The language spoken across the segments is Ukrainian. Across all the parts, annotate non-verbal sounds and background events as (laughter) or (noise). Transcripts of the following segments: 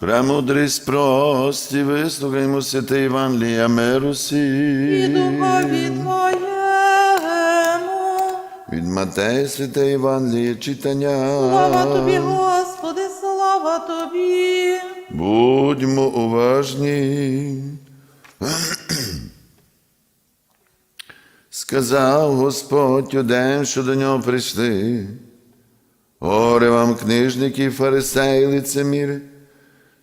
Премудрість прості, вислухаймо святе Євангелія миру і духові Твоєму. Від Матея святе Євангеліє читання. Слава Тобі, Господи, слава Тобі. Будьмо уважні. Сказав Господь одем, що до нього прийшли. Горе вам, книжники, фарисеї, лицеміри,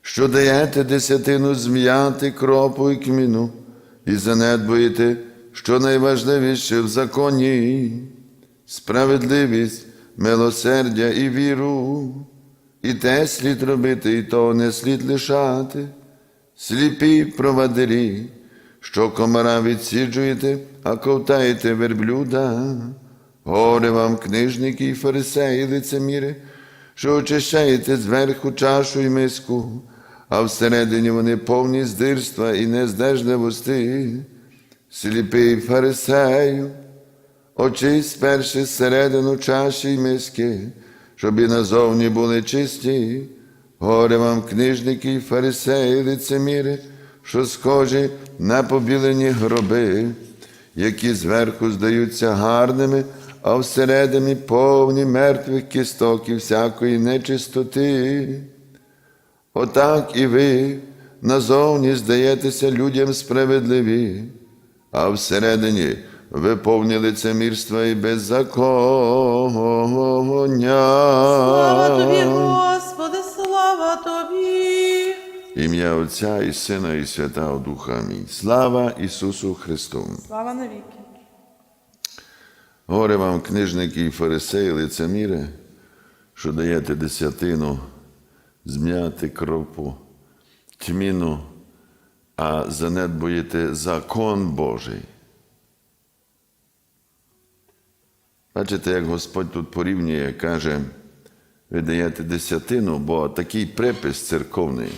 що даєте десятину зм'яти кропу і кміну, і занедбуєте, що найважливіше в законі справедливість, милосердя і віру. І те слід робити, і то не слід лишати, сліпі провадирі, що комара відсіджуєте, а ковтаєте верблюда. Горе вам, книжники і фарисеї, лицеміри, що очищаєте зверху чашу і миску, а всередині вони повні здирства і нездержливості. Сліпий фарисею, очись сперши середину чаші й миски, щоб і назовні були чисті. Горе вам, книжники й фарисеї, лицеміри, що схожі на побілені гроби, які зверху здаються гарними, а всередині повні мертвих кісток і всякої нечистоти. Отак і ви назовні здаєтеся людям справедливі, а всередині ви повні лицемірства і Слава Тобі. Господи, слава Тобі. Ім'я Отця і Сина, і Святого Духа. Амінь. Слава Ісусу Христу! Слава навіки. Горе вам, книжники і фарисеї, лицеміри, що даєте десятину, зм'яти кропу, тьміну, а занедбуєте закон Божий. Бачите, як Господь тут порівнює, каже, ви даєте десятину, бо такий припис церковний.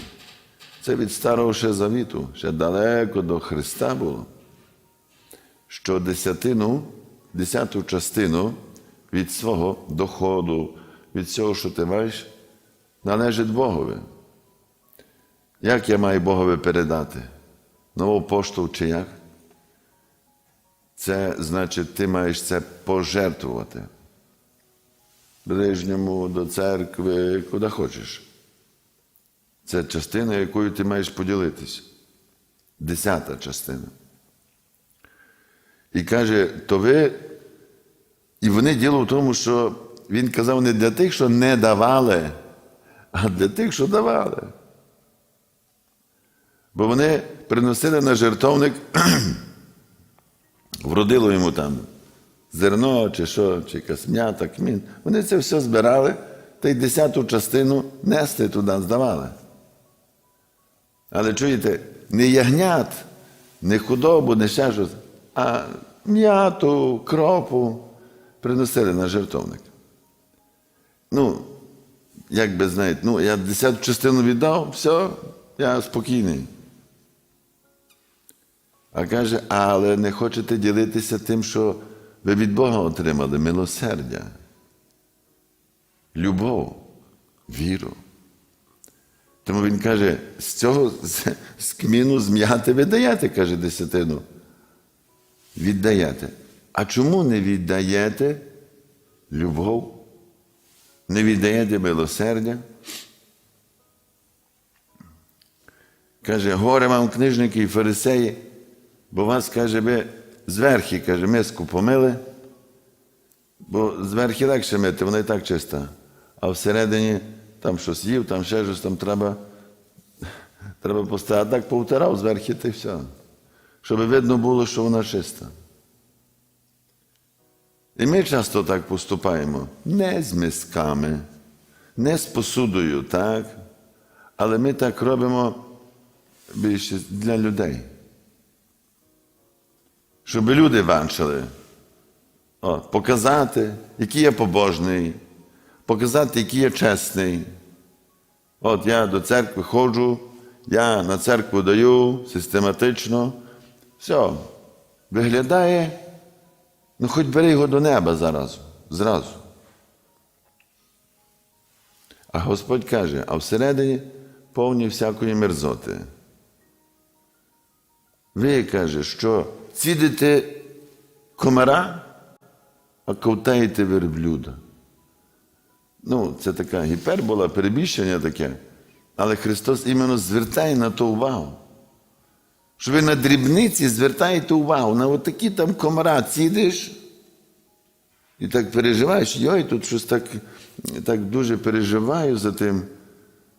Це від старого ще завіту, ще далеко до Христа було що десятину, десяту частину від свого доходу, від цього, що ти маєш, належить Богові. Як я маю Богові передати? Нову пошту чи як? Це значить, ти маєш це пожертвувати. Ближньому, до церкви, куди хочеш. Це частина, якою ти маєш поділитися. Десята частина. І каже, то ви. І вони діло в тому, що він казав не для тих, що не давали, а для тих, що давали. Бо вони приносили на жертовник, (clears throat) вродило йому там зерно, чи що, чи якась м'ята, кмін. Вони це все збирали та й десяту частину несли туди, здавали. Але чуєте, не ягнят, не худобу, не ще щось, а м'яту, кропу приносили на жертовник. Ну, як би знаєте, ну, я десяту частину віддав, все, я спокійний. А каже, але не хочете ділитися тим, що ви від Бога отримали милосердя, любов, віру. Тому він каже, з цього з, з кміну зм'яти ви даєте, каже десятину. Віддаєте. А чому не віддаєте любов? Не віддаєте милосердя? Каже, горе вам книжники і фарисеї, бо вас, каже, ви зверхи, каже, миску помили, бо зверхи легше мити, вона і так чиста. А всередині там щось їв, там ще щось там треба, треба поставити. А так повтирав зверхи та все. Щоб видно було, що вона чиста. І ми часто так поступаємо не з мисками, не з посудою, так? Але ми так робимо більше для людей. Щоб люди бачили, О, показати, який я побожний, показати, який я чесний. От я до церкви ходжу, я на церкву даю систематично. Все, виглядає, ну хоч бери його до неба зараз, зразу. А Господь каже, а всередині повні всякої мерзоти. Ви каже, що цідите комара, а ковтаєте верблюда. Ну, це така гіпербола, перебільшення таке. Але Христос іменно звертає на то увагу. Що ви на дрібниці звертаєте увагу, на отакі там комара цідиш. І так переживаєш, йой, тут щось так, так дуже переживаю за тим,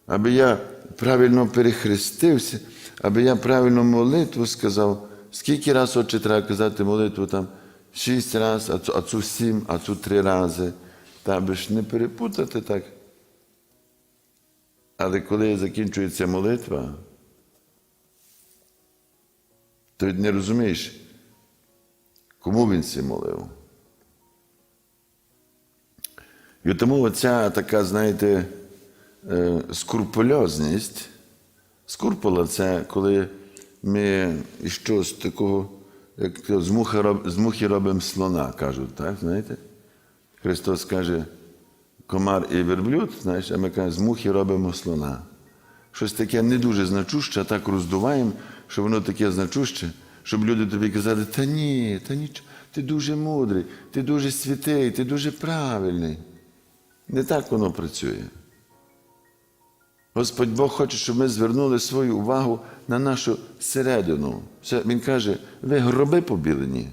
аби я правильно перехрестився, аби я правильно молитву сказав. Скільки раз отче треба казати молитву там? Шість разів, а цю, а цю сім, а цю три рази. Та аби ж не перепутати так. Але коли закінчується молитва, то не розумієш, кому він це молив. І тому оця така, знаєте, е, скрупульозність, скрупула це коли ми щось такого, як з мухи, з мухи робимо слона, кажуть, так, знаєте? Христос каже, комар і верблюд, знаєш, а ми кажемо, з мухи робимо слона. Щось таке не дуже значуще, а так роздуваємо, що воно таке значуще, щоб люди тобі казали, та ні, та ні, ти дуже мудрий, ти дуже святий, ти дуже правильний. Не так воно працює. Господь Бог хоче, щоб ми звернули свою увагу на нашу середину. Він каже, ви гроби побілені.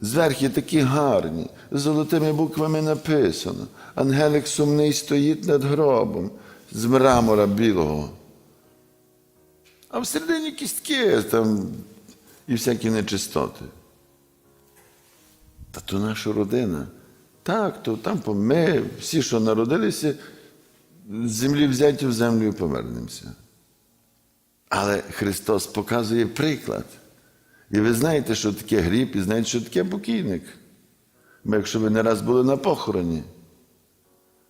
Зверхи такі гарні, з золотими буквами написано. Ангелик сумний стоїть над гробом з мрамора білого. А всередині кістки там і всякі нечистоти. Та то наша родина. Так, то там ми, всі, що народилися, з землі взяті в землю і повернемося. Але Христос показує приклад. І ви знаєте, що таке гріб, і знаєте, що таке покійник. Бо якщо ви не раз були на похороні,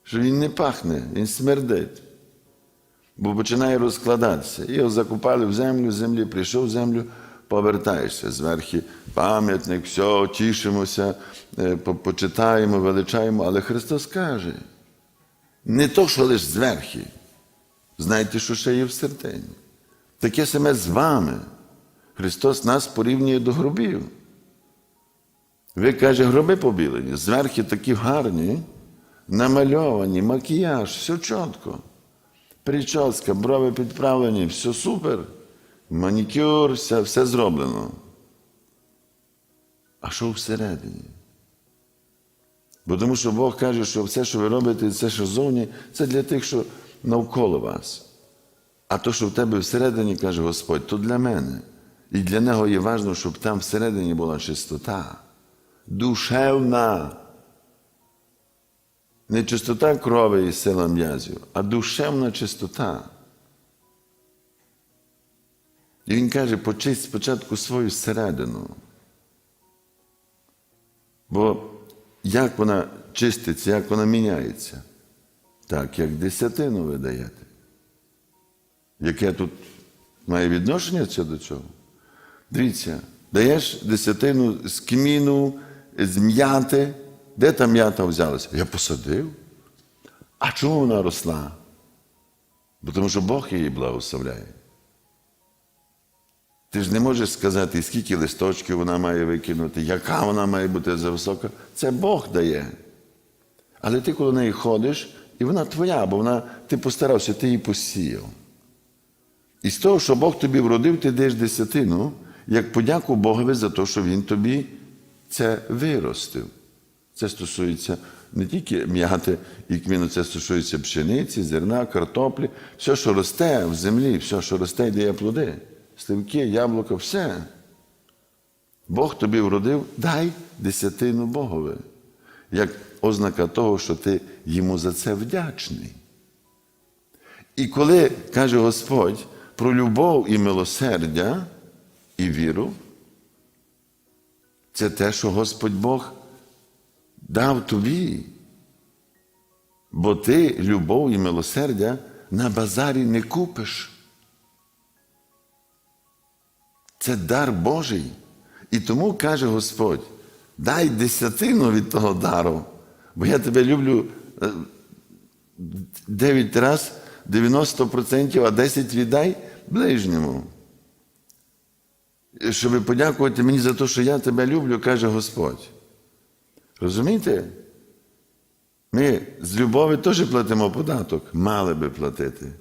що він не пахне, він смердить. Бо починає розкладатися. Його закупали в землю, з землі прийшов в землю, повертаєшся зверху, пам'ятник, все, тішимося, е, почитаємо, величаємо. Але Христос каже, не то, що лише зверху. Знаєте, що ще є в сердині. Таке саме з вами. Христос нас порівнює до гробів. Ви каже, гроби побілені, зверху такі гарні, намальовані, макіяж, все чітко. Прическа, брови підправлені, все супер. Манікюр, все, все зроблено. А що всередині? Бо тому що Бог каже, що все, що ви робите, все, що зовні, це для тих, що навколо вас. А то, що в тебе всередині, каже Господь, то для мене. І для нього є важливо, щоб там всередині була чистота. Душевна. Не чистота крові і сила м'язів, а душевна чистота. І він каже, почисть спочатку свою середину. Бо як вона чиститься, як вона міняється? Так, як десятину ви даєте. Яке тут має відношення це до цього? Дивіться, даєш десятину з кміну, з м'яти. Де та м'ята взялася? Я посадив. А чому вона росла? Бо тому що Бог її благословляє. Ти ж не можеш сказати, скільки листочків вона має викинути, яка вона має бути за висока. Це Бог дає. Але ти коли неї ходиш, і вона твоя, бо вона, ти постарався, ти її посіяв. І з того, що Бог тобі вродив, ти даєш десятину, як подяку Богові за те, що Він тобі це виростив. Це стосується не тільки м'яти і кміну, це стосується пшениці, зерна, картоплі, все, що росте в землі, все, що росте дає плоди, сливки, яблука, все. Бог тобі вродив, дай десятину Богові, як ознака того, що ти йому за це вдячний. І коли каже Господь про любов і милосердя і віру, це те, що Господь Бог дав тобі. Бо ти любов і милосердя на базарі не купиш. Це дар Божий. І тому каже Господь: дай десятину від того дару, бо я тебе люблю е, дев'ять раз 90%, а 10% віддай ближньому. Щоб подякувати мені за те, що я тебе люблю, каже Господь. Розумієте? Ми з любові теж платимо податок, мали би платити.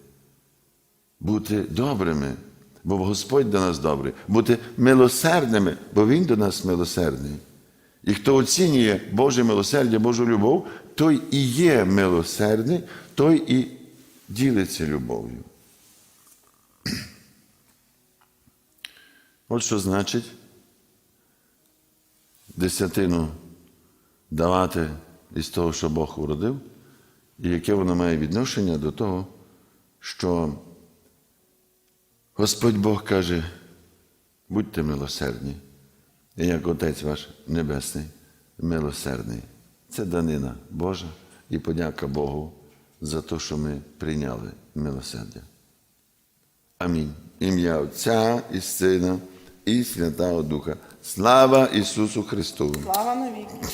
Бути добрими, бо Господь до нас добрий, бути милосердними, бо Він до нас милосердний. І хто оцінює Боже милосердя, Божу любов, той і є милосердний, той і ділиться любов'ю. От що значить десятину давати із того, що Бог уродив, і яке воно має відношення до того, що Господь Бог каже, будьте милосердні, як Отець ваш Небесний, милосердний. Це данина Божа і подяка Богу за те, що ми прийняли милосердя. Амінь. Ім'я Отця і Сина і Святого Духа. Слава Ісусу Христу! Слава навіки.